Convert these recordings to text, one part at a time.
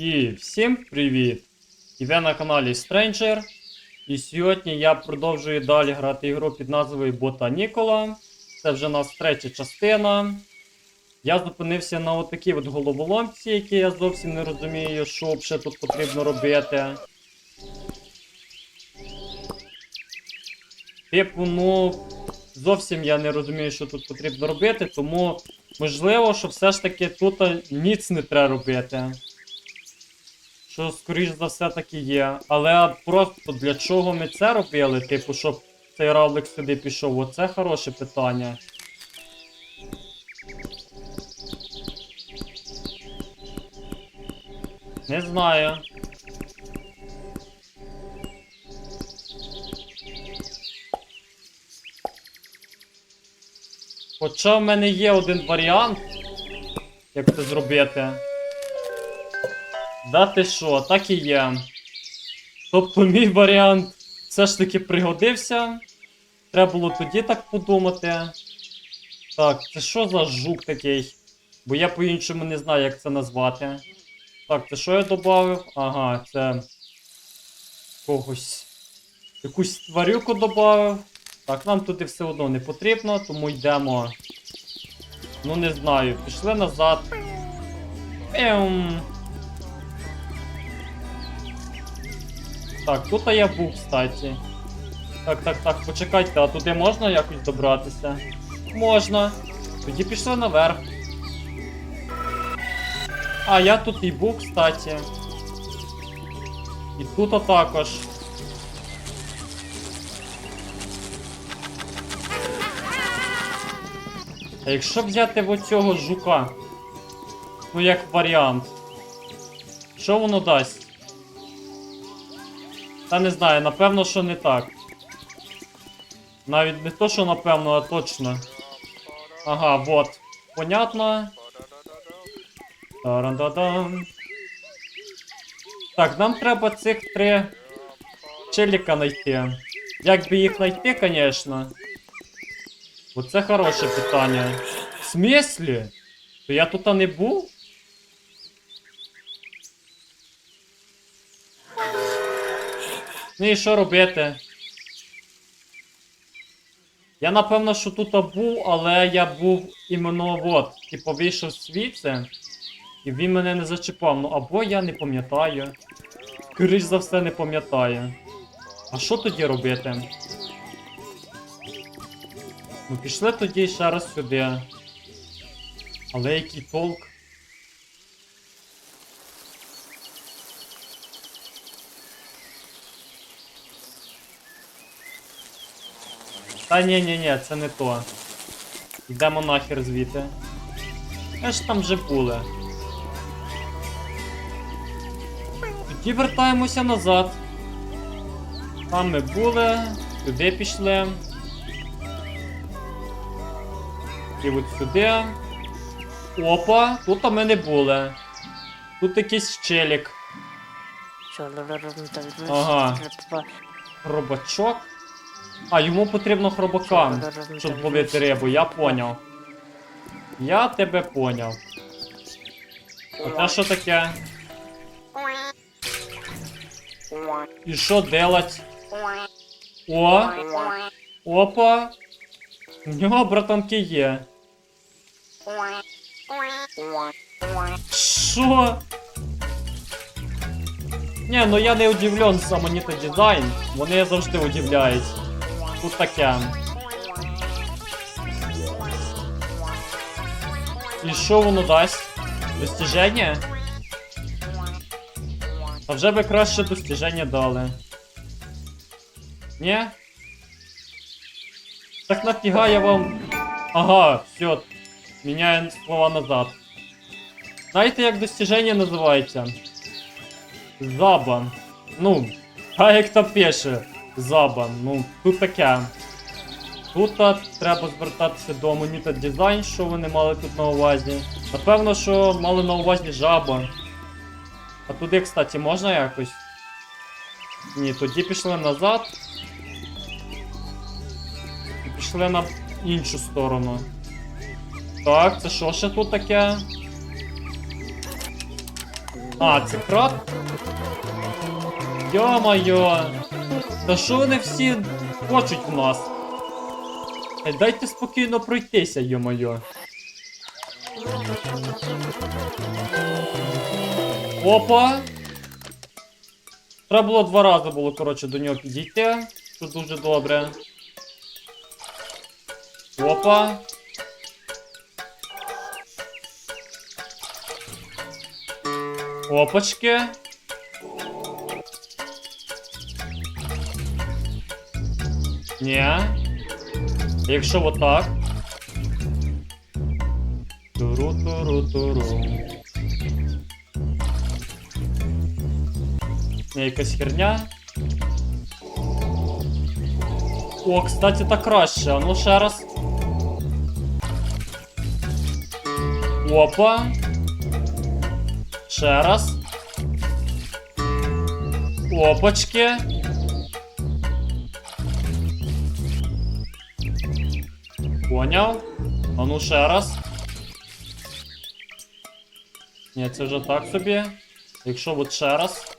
І всім привіт! І ви на каналі Stranger. І сьогодні я продовжую далі грати ігру під назвою Бота Нікола. Це вже у нас третя частина. Я зупинився на отакій от головоломці, які я зовсім не розумію, що ще тут потрібно робити. Типу, ну, зовсім я не розумію, що тут потрібно робити, тому можливо, що все ж таки тут ніц не треба робити. Що, скоріш за все, таки є. Але просто для чого ми це робили? Типу, щоб цей равлик сюди пішов? Оце хороше питання. Не знаю. Хоча в мене є один варіант, як це зробити. Да ти що, так і є. Тобто мій варіант все ж таки пригодився. Треба було тоді так подумати. Так, це що за жук такий? Бо я по-іншому не знаю, як це назвати. Так, це що я додав? Ага, це. Когось. Якусь тварюку додав. Так, нам туди все одно не потрібно, тому йдемо. Ну не знаю, пішли назад. Пім. Так, тут я був, кстати. Так, так, так, почекайте, а туди можна якось добратися? Можна. Тоді пішли наверх. А, я тут і був, кстати. І тут також. А якщо взяти в оцього жука? Ну, як варіант. Що воно дасть? Та не знаю, напевно, що не так. Навіть не то, що напевно, а точно. Ага, вот. Понятно. Таран-да-дан. Так, нам треба цих три челіка знайти. Як би їх знайти, звісно. Оце хороше питання. В смислі? То я тут не був? Ну і що робити? Я напевно, що тут був, але я був іменно от, типу вийшов звідси, і він мене не зачіпав. Ну або я не пам'ятаю. Скоріш за все не пам'ятаю. А що тоді робити? Ну пішли тоді ще раз сюди. Але який толк? Та ні, ні, ні, це не то. Йдемо нахер звідти. Ми ж там вже були. Тоді вертаємося назад. Там ми були, сюди пішли. І от сюди. Опа, тут ми не були. Тут якийсь челік. Ага. Хробачок. А, йому потрібно хробакам, щоб ловити рибу, я поняв. Я тебе поняв. А це що таке? І що делать? О! Опа! У нього братанки є. Що? Ні, ну я не удивлен за Монета дизайн. Вони завжди удивляють. Тут таке. І що воно дасть? Достіження? А вже би краще достіження дали. Ні? Так нафіга я вам. Ага, все. Міняю слова назад. Знаєте, як достіження називається? Забан. Ну, а як то пише. Забан. Ну, тут таке. Тут треба звертатися до Monita Design, що вони мали тут на увазі. Напевно, що мали на увазі жаба. А туди, кстати, можна якось? Ні, тоді пішли назад. І пішли на іншу сторону. Так, це що ще тут таке? А, це краб? Йо-моє! Та що вони всі хочуть в нас? Е, Дайте спокійно пройтися, йо-моє. Опа! Треба було два рази було, коротше, до нього підійти. Що дуже добре. Опа. Опачки. Ні. Якщо отак. Туру-туру-туру. Ні, якась херня. О, кстати, так краще. А ну ще раз. Опа. Ще раз. Опачки. Поняв. А ну ще раз. Ні, це вже так собі. Якщо от ще раз.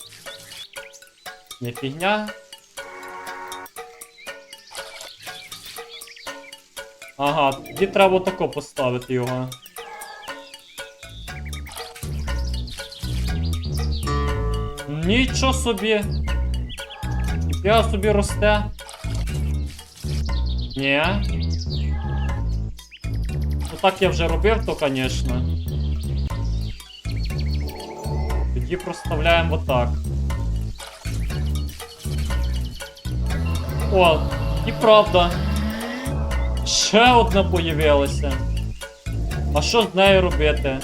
Не фігня. Ага, тоді треба тако поставити його. Нічого собі. Я собі росте. Ні. Так я вже робив, то, звісно. Тоді проставляємо отак. О, і правда. Ще одна появилася. А що з нею робити?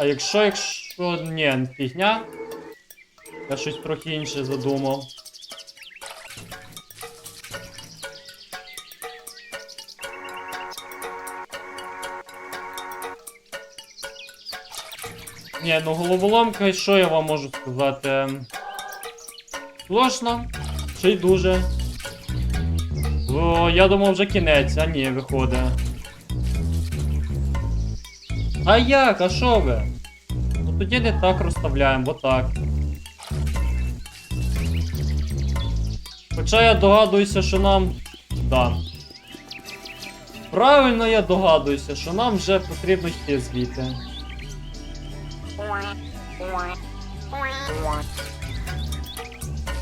А якщо, якщо ні, фігня. Я щось трохи інше задумав. Ні, ну головоломка, що я вам можу сказати? Сложно, ще й дуже. О, я думав вже кінець, а ні, виходить. А як? А що ви? Ну тоді не так розставляємо, бо так. Хоча я догадуюся, що нам. Да. Правильно я догадуюся, що нам вже потрібно йти звідти.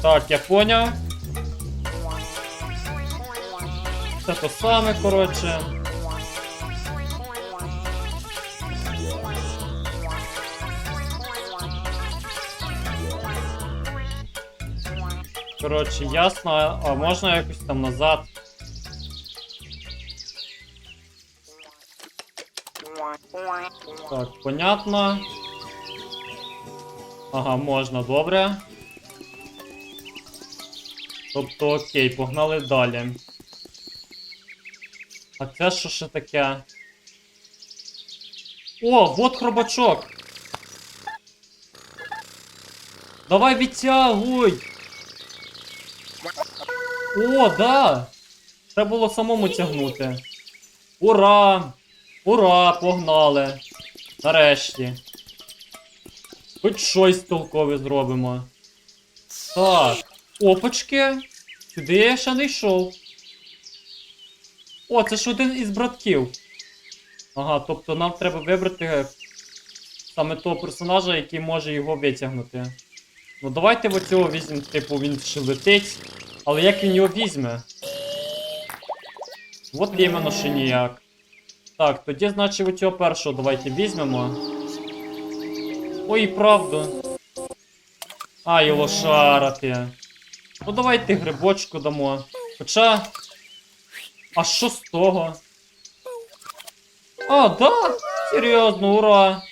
Так, я поняв. Це то саме, коротше. Коротше, ясно, а можна якось там назад. Так, понятно. Ага, можна, добре. Тобто, окей, погнали далі. А це що ще таке? О, вот хробачок! Давай відтягуй! О, да! Треба було самому тягнути. Ура! Ура! Погнали! Нарешті. Хоч щось толкове зробимо. Так. Опачки. Сюди я ще не йшов. О, це ж один із братків. Ага, тобто нам треба вибрати саме того персонажа, який може його витягнути. Ну давайте оцього візьмемо, типу, він ще летить. Але як він його візьме? От іменно ще ніяк. Так, тоді, значить, оцього першого давайте візьмемо. Ой, і. Ай, лошара ти. Ну давайте грибочку дамо. Хоча. А що з того? А, да? Серйозно, ура!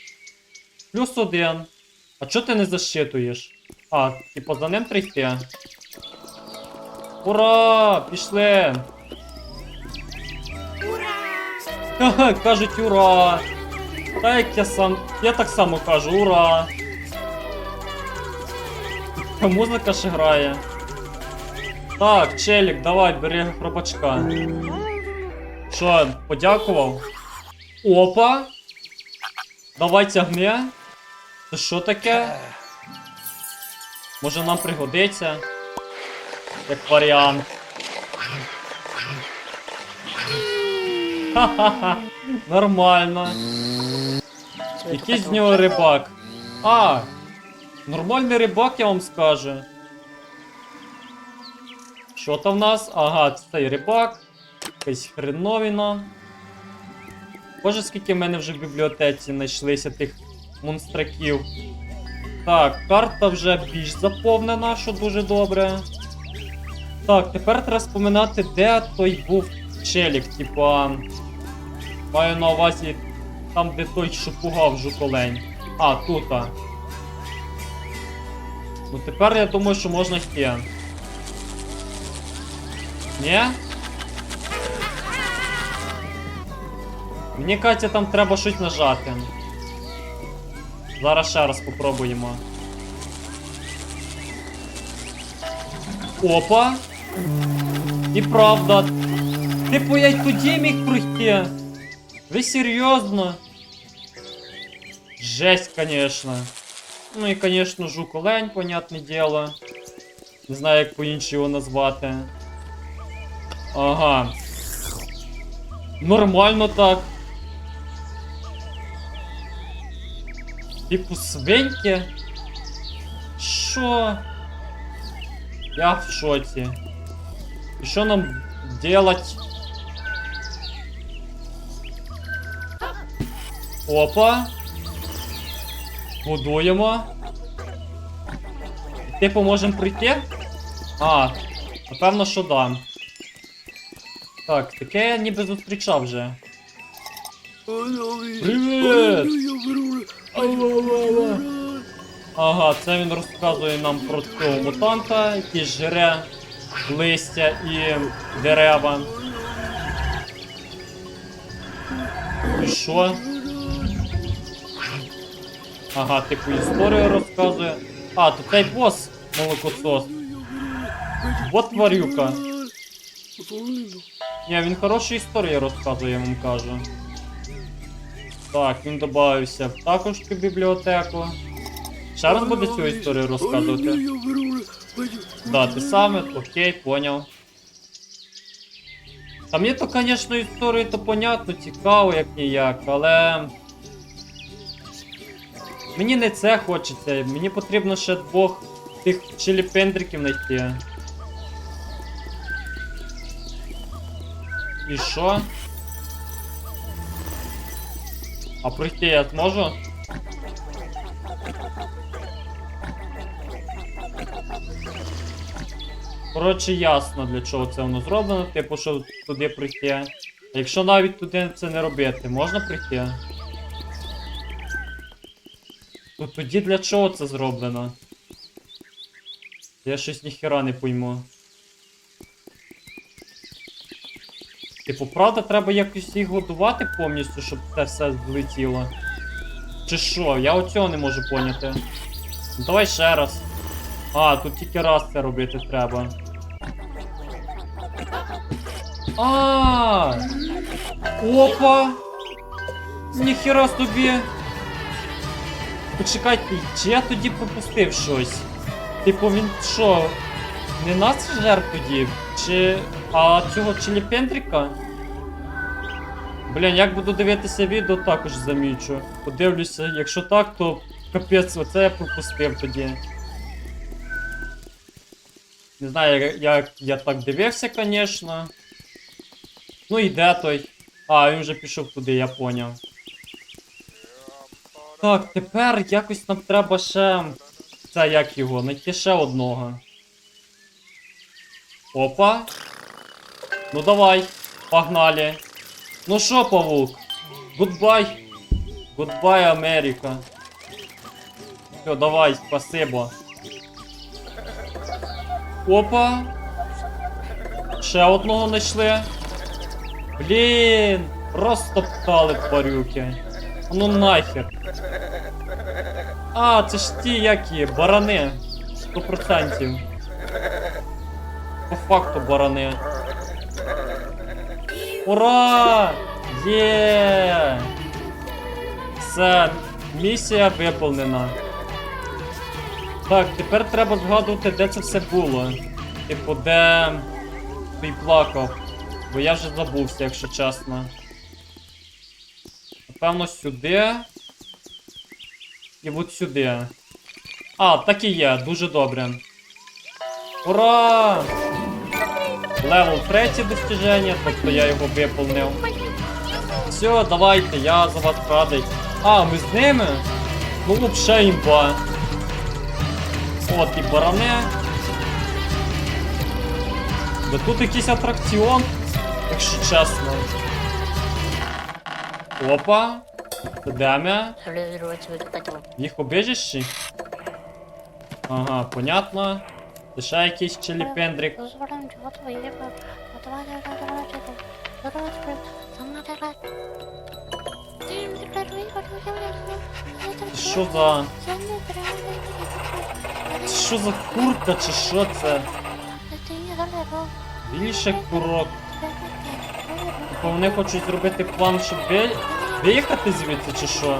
Плюс один. А чого ти не защитуєш? А, типу за ним трійти. Ура! Пішли! Ура! Кажуть ура! Та як я сам. Я так само кажу, ура! Музика ж грає. Так, челік, давай, бери хробачка. Що, подякував? Опа! Давай тягни. Це що таке? Може нам пригодиться? Як варіант. Ха-ха-ха. Нормально. Якийсь з нього рибак. А! Нормальний рибак, я вам скажу. Що там в нас? Ага, це цей рибак. Якась хреновіна. Боже, скільки в мене вже в бібліотеці знайшлися тих монстраків. Так, карта вже більш заповнена, що дуже добре. Так, тепер треба споминати, де той був челік, типа. Маю на увазі там, де той, що пугав жуколень. А, тут. а. Ну тепер я думаю, що можна йти. Ні? Мені Катя там треба щось нажати. Зараз ще раз попробуємо. Опа! І правда. Типу я й тоді міг пройти. Ви серйозно? Жесть, конечно. Ну і, конечно, жук олень, понятне дело. Не знаю, як по-іншому його назвати. Ага. Нормально так. Типу свиньки? Що? Я в шоці. І що нам делать? Опа. Будуємо. Типу можемо прийти? А, напевно, що да. Так, таке я ніби зустрічав вже. Привіт! Ага, це він розказує нам про цього мутанта, який жре листя і дерева. І що? Ага, типу історію розказує. А, то цей бос молокосос. Вот тварюка. Ні, він хороші історії розказує, я вам кажу. Так, він додався також в бібліотеку. Ще раз буде цю історію розказувати. Да, ти саме, окей, поняв. Та мені то, звісно, історії то понятно, цікаво, як ніяк, але. Мені не це хочеться, мені потрібно ще двох тих чиліпендриків знайти. І що? А пройти я зможу? Коротше, ясно, для чого це воно зроблено, типу, що туди прийти. А якщо навіть туди це не робити, можна прийти? Ну тоді для чого це зроблено? Я щось ніхера не пойму. Типу, правда, треба якось їх годувати повністю, щоб це все злетіло. Чи що? Я оцього не можу поняти. Ну, давай ще раз. А, тут тільки раз це робити треба. А! Опа! Ніхера собі! Почекайте, чи я тоді пропустив щось? Типу він що? Не нас жер тоді? Чи. А цього Чиліпендріка? Блін, як буду дивитися відео, також замічу. Подивлюся, якщо так, то капець, оце я пропустив тоді. Не знаю, як, як я так дивився, звісно. Ну і де той? А, він вже пішов туди, я поняв. Так, тепер якось нам треба ще. Це як його, знайти ще одного. Опа. Ну давай, погнали. Ну що, павук? Гудбай. Гудбай, Америка. Все, давай, спасибо. Опа. Ще одного знайшли. Блін, розтоптали тварюки. Ну нахер. А, це ж ті які, барани. Сто процентів. По факту барани. Ура! Є! Все, місія виповнена. Так, тепер треба згадувати, де це все було. Типу, де той плакав. Бо я вже забувся, якщо чесно. Напевно, сюди. І от сюди. А, так і є, дуже добре. Ура! Левел 3 достіження, тобто я його виповнив. Все, давайте, я за вас радий. А, ми з ними? Ну, вообще імба. От і баране. Да тут якийсь атракціон, якщо чесно. Опа. Де ми? В їх обижищі? Ага, понятно. Це ще якийсь челіпендрик. Що за. Це що за курка чи що це? Більше курок. Типу вони хочуть зробити план, щоб ви... виїхати звідси чи що?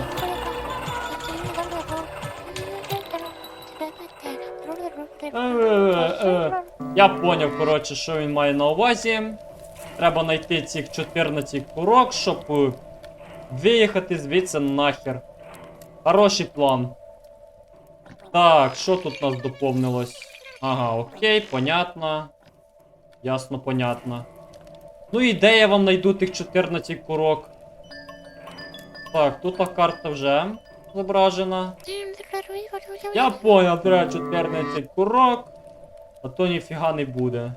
Е-е-е. Я поняв, коротше, що він має на увазі. Треба знайти цих 14 курок, щоб е, виїхати звідси нахер. Хороший план. Так, що тут у нас доповнилось? Ага, окей, понятно. Ясно, понятно. Ну і де я вам знайду тих 14 курок? Так, тут та карта вже зображена. Я понял, треба 14 курок, а то ніфіга не буде.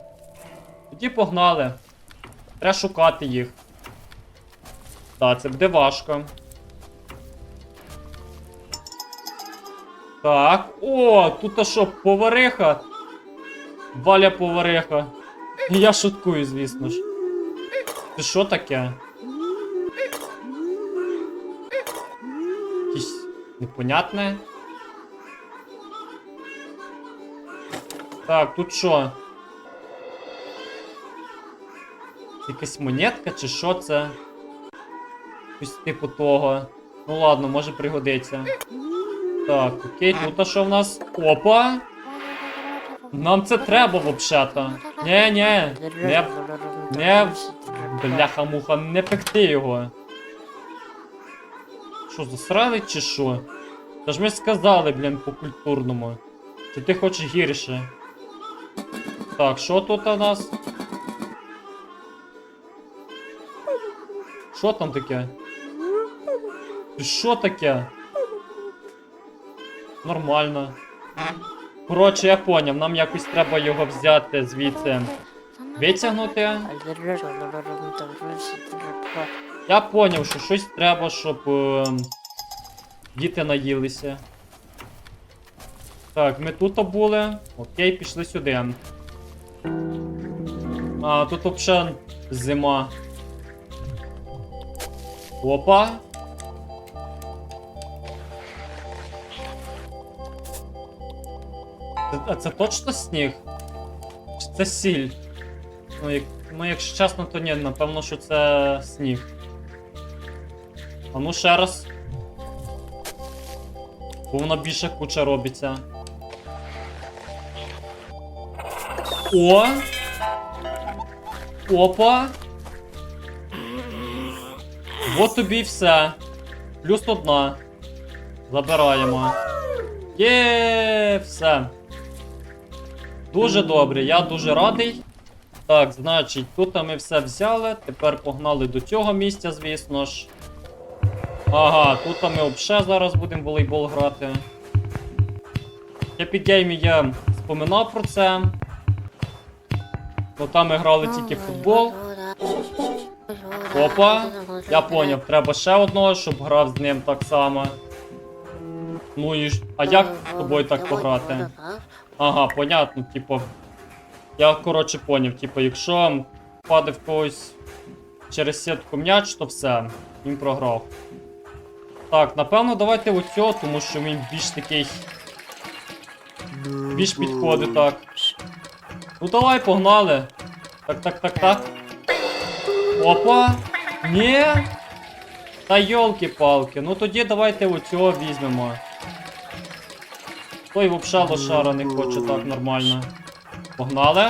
Тоді погнали. Треба шукати їх. Так, це буде важко. Так. О, тут що, повариха? Валя повариха. Я шуткую, звісно ж. Це що таке? Якісь непонятне. Так, тут що? Якась монетка чи що це? Щось типу того. Ну ладно, може пригодиться. Так, окей, тут а що в нас? Опа! Нам це треба взагалі-то. Ні, не, не, бляха-муха, не пекти його. Що, засрали чи що? Та ж ми сказали, блін, по культурному. Чи ти хочеш гірше? Так, що тут у нас? Що там таке? Що таке? Нормально. Коротше, я поняв, нам якось треба його взяти звідси. Витягнути. Я поняв, що щось треба, щоб е, діти наїлися. Так, ми тут були. Окей, пішли сюди. А, тут взагалі зима. Опа. А це точно сніг? Чи це сіль? Ну, як, ну, якщо чесно, то ні, напевно, що це сніг. А ну ще раз. Бо вона більше куча робиться. О! Опа! Вот тобі й все. Плюс одна. Забираємо. Є, все. Дуже добре, я дуже радий. Так, значить, тут ми все взяли. Тепер погнали до цього місця, звісно ж. Ага, тут ми взагалі зараз будемо волейбол грати. В Епігеймі я споминав про це. Ну там ми грали тільки в футбол. Опа, я поняв, треба ще одного, щоб грав з ним так само. Ну і. А як з тобою так пограти? Ага, понятно, типу. Я коротше поняв, типу, якщо падає в когось через сітку м'яч, то все, він програв. Так, напевно, давайте оцього, тому що він більш такий. Більш підходить, так. Ну давай, погнали. Так, так, так, так. Опа! Ні. Та йолки-палки. Ну тоді давайте оцього візьмемо. Той вообще лошара не хоче так нормально. Погнали.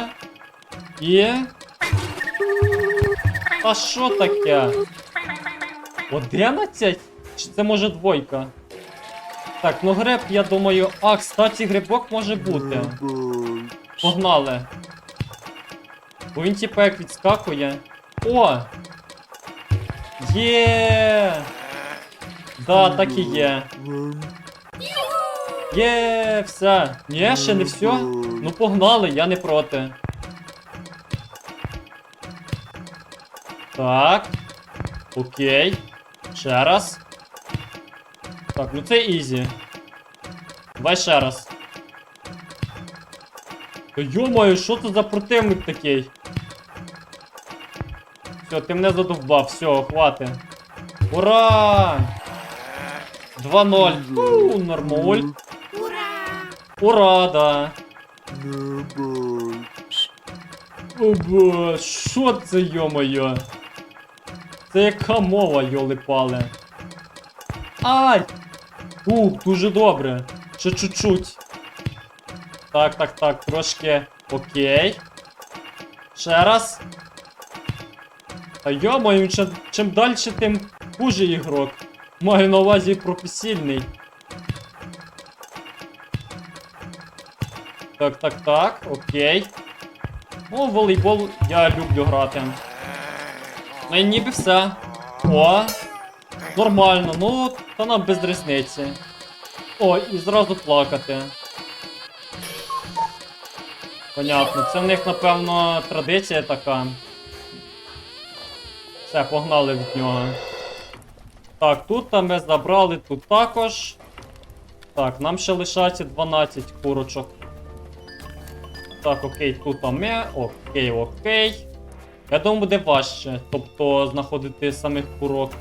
І. А що таке? 11? Чи це може двойка? Так, ну гриб, я думаю. А, кстати, грибок може бути. Погнали. Бо він типа як відскакує. О! Є! Да, так і є. Є, все. Ні, ще не все. Ну погнали, я не проти. Так. Окей. Ще раз. Так, ну це ізі. Давай ще раз. Та Йомаю, що це за противник такий? Все, ти мене задовбав, все, хвати. Ура! 2-0. Фу, Нормуль. Ура, да. Оба, що це, йо-моє? Це яка мова, йоли-пали? Ай! Ух, дуже добре. Ще чуть-чуть. Так, так, так, трошки. Окей. Ще раз. Та йо-моє, чим, чим далі, тим хуже ігрок. Маю на увазі професійний. Так, так, так, окей. Ну, волейбол я люблю грати. Ну і ніби все. О! Нормально, ну, та нам без різниці. О, і зразу плакати. Понятно, це в них, напевно, традиція така. Все, погнали в нього. Так, тут ми забрали, тут також. Так, нам ще лишається 12 курочок. Так, окей, тут ми. Окей, окей. Я думаю, буде важче, тобто знаходити самих курок.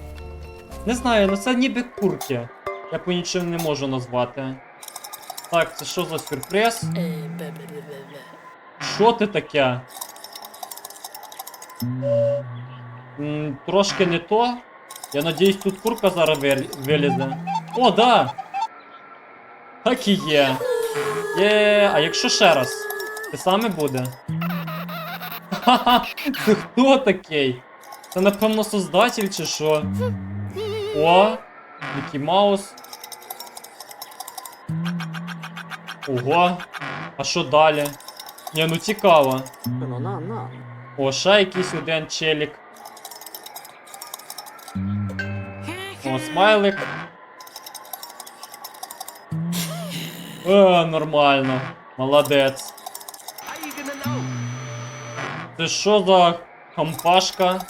Не знаю, ну це ніби курки. Я по нічим не можу назвати. Так, це що за сюрприз? Що ти таке? М, трошки не то. Я надіюсь, тут курка зараз вил- вилізе. О, да! Так і є. Є, а якщо ще раз? Те саме буде? Ха-ха! Це хто такий? Це напевно создатель чи що? О! Мікі Маус. Ого. А що далі? Ні, ну цікаво. О, ще якийсь один челік. О, смайлик. Е, нормально. Молодець. Це що за компашка?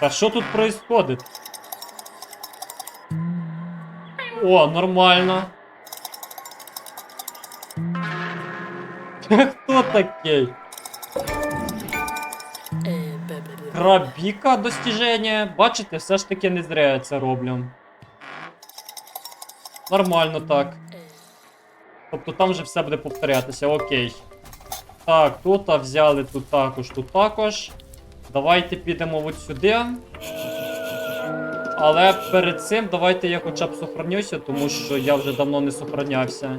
Та що тут происходит? О, нормально. Хто такий? Крабіка достіження. Бачите, все ж таки не зря я це роблю. Нормально так. Тобто там вже все буде повторятися, окей. Так, тут взяли, тут також, тут також. Давайте підемо от сюди. Але перед цим давайте я хоча б сохранюся, тому що я вже давно не сохранявся.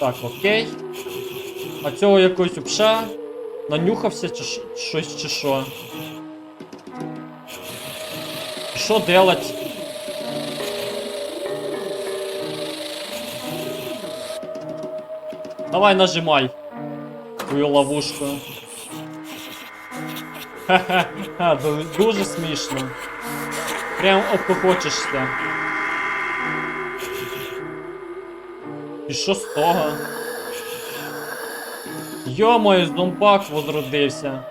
Так, окей. А цього якось обша нанюхався чи щось чи що. Що делать? Давай нажимай. Твою ловушку. Ха-ха-ха, дуже смішно. Прям обхохочешся. І що з того? Йо-моє, зомбак возродився.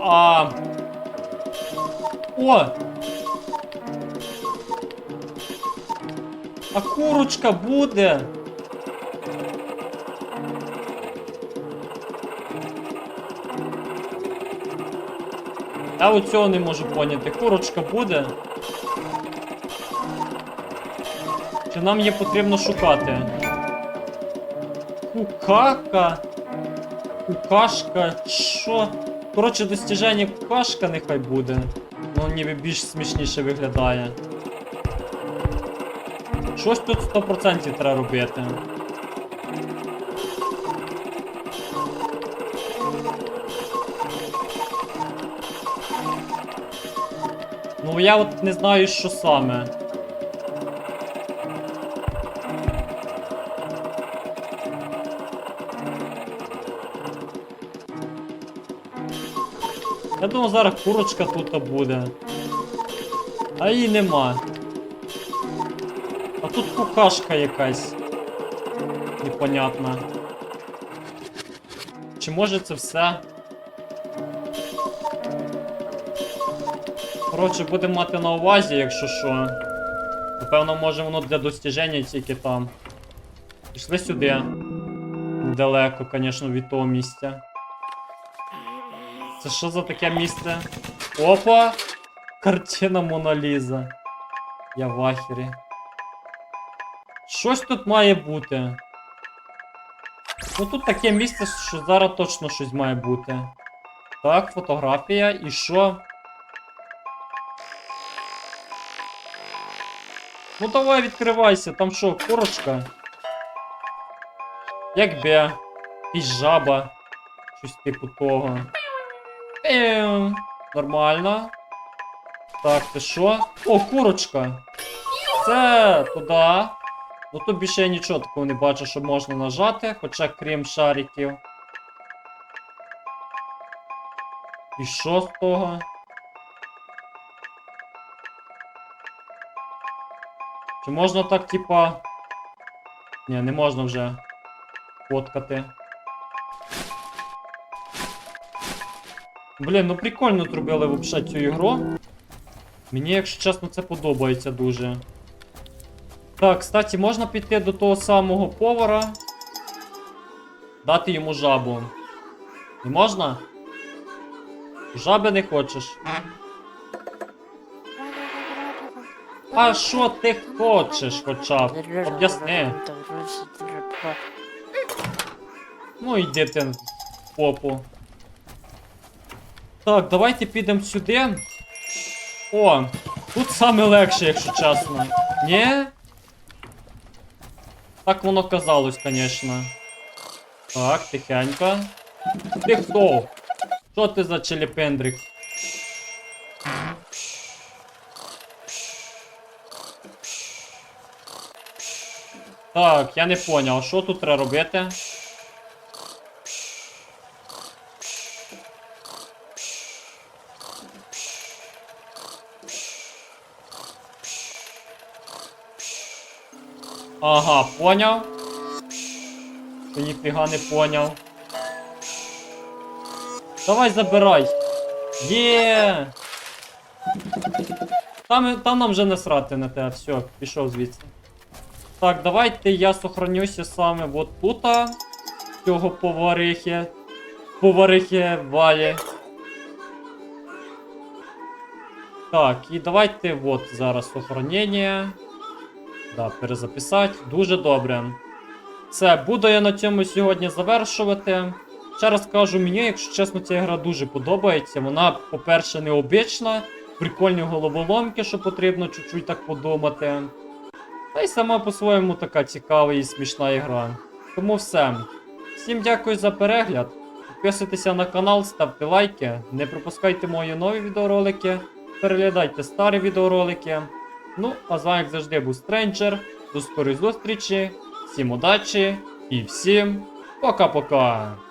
А. О! А курочка буде. Я оцього не можу поняти. Курочка буде. Чи нам її потрібно шукати? Кукака. Кукашка. Що? Коротше, достіження кукашка нехай буде. Ну, ніби більш смішніше виглядає. Щось тут 100% треба робити. Ну я от не знаю, що саме. Я думаю, зараз курочка тут буде. А її нема. А тут кукашка якась. Непонятна. Чи може це все? Коротше, будемо мати на увазі, якщо що. Напевно, може воно для достіження тільки там. Пішли сюди. Далеко, звісно, від того місця. Це що за таке місце? Опа! Картина Моналіза. Я в ахері. Щось тут має бути. Ну тут таке місце, що зараз точно щось має бути. Так, фотографія. І що? Ну давай відкривайся, там що, курочка? Як бе? Якась жаба. Щось типу того. Ем, нормально. Так, ти що? О, курочка. Це туди. Ну тут більше я нічого такого не бачу, що можна нажати, хоча крім шариків. І що з того? Чи можна так, типа. Ні, не можна вже фоткати. Блін, ну прикольно зробили взагалі цю ігру. Мені, якщо чесно, це подобається дуже. Так, кстати, можна піти до того самого повара. Дати йому жабу. Не можна? Жаби не хочеш. А що ти хочеш хоча б? Об'ясни. Ну йди ти в попу. Так, давайте підемо сюди. О, тут саме легше, якщо чесно. Ні? Так воно казалось, звісно. Так, тихенько. Ти хто? Що ти за челепендрик? Так, я не поняв, що тут треба робити? Ага, поняв. Ти ніфіга не поняв. Давай забирай. Є. Там, там нам вже не срати на те, все, пішов звідси. Так, давайте я сохранюся саме от тут. Цього поварихи. Поварихи Валі. Так, і давайте от зараз сохранення. Да, перезаписати. Дуже добре. Все, буду я на цьому сьогодні завершувати. Ще раз кажу, мені, якщо чесно, ця гра дуже подобається. Вона, по-перше, необична, прикольні головоломки, що потрібно чуть-чуть так подумати. Та й сама по-своєму така цікава і смішна ігра. Тому все. Всім дякую за перегляд. Підписуйтеся на канал, ставте лайки, не пропускайте мої нові відеоролики, переглядайте старі відеоролики. Ну, а з вами, як завжди, був Стренджер. До скорої зустрічі, всім удачі і всім пока-пока!